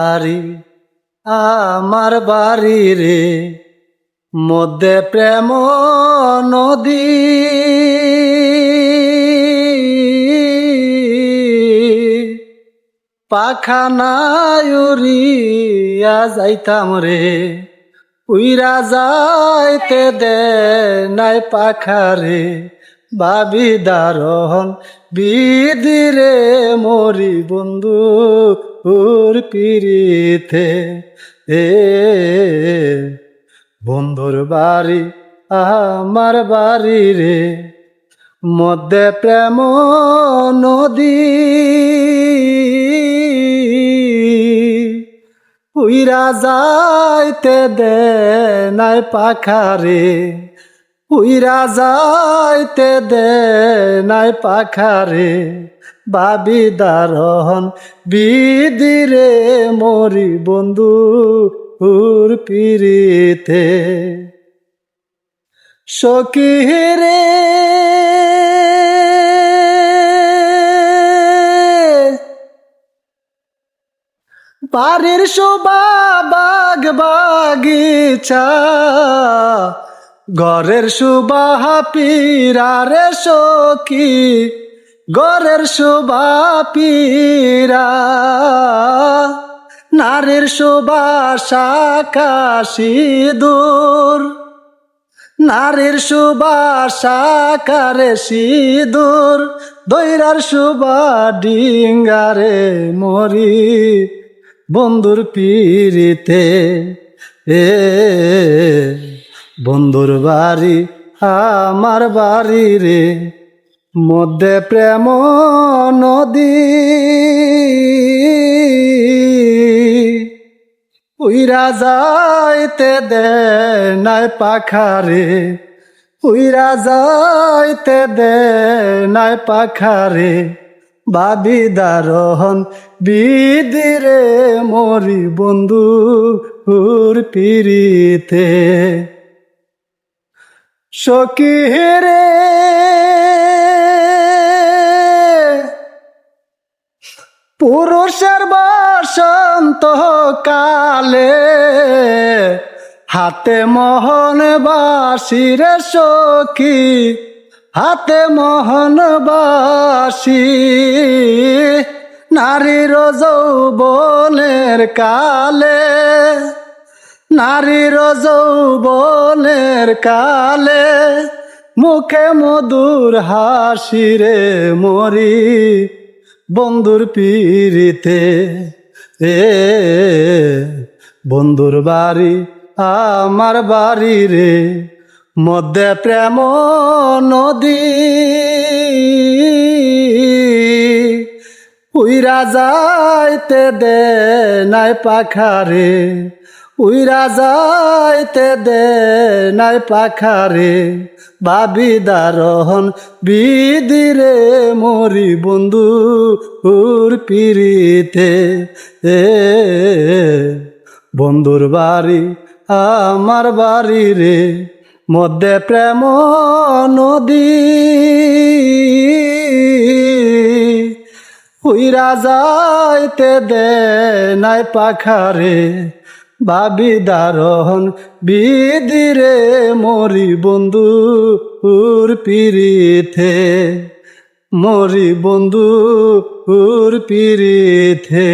বাড়ি, আমার বাড়ি রে। মধ্যে প্রেম নদী। পাখানায়ুরিয়া যাইতাম রে। উইরা যাইতে দে নাই পাখারে বাবি দারহন বিদিরে মরি বন্ধু। ওর পিরিতে এ বন্ধুর বাড়ি, আমার বাড়ি রে। মধ্যে প্রেম নদী। উইরা যাইতে দে নাই পাখারে। উইরা যাইতে দে নাই পাখারে বাবি দারহন বিদিরে মরি বন্ধু উর পিরিতে সখী রে, বাড়ির শোভা বাগ বাগিচা ঘরের শোভা পীরারে সখী, ঘরের শোভা পীরা নারীর শোভা শাখা সিঁদুর নারীর সুবাস আকারে সিঁদুর, দৈরার সুবা ডিঙ্গারে মরি। বন্ধুর পিরিতে এ বন্ধুর বাড়ি, আমার বাড়ি রে। মধ্যে প্রেম নদী। উইরা যাইতে দে নাই পাখারে উইরা যাইতে দে নাই পাখারে বাবি দারহন বিদিরে মরি বন্ধু পিরিতে সখী পুরুষের বসন্ত কালে হাতে মোহন বাসি রে সখী, হাতে মোহন বাসি নারীর যৌবনের কালে নারীর যৌবনের কালে মুখে মধুর হাসি রে মরি, বন্ধুর পিরিতে এ বন্ধুর বাড়ি, আমার বাড়ি রে, মধ্যে প্রেম নদী। উইরা যাইতে দে নাই পাখারে উইরা যাইতে দে নাই পাখারে, বাবি দারহন বিদিরে মরি বন্ধু উর পিরিতে এ, বন্ধুর বাড়ি, আমার বাড়ি রে, মধ্যে প্রেম নদী। উইরা যাইতে দে নাই পাখারে বাবি দারহন বিদিরে মরি বন্ধু উর পিরিথে মরি বন্ধু উর পিরিথে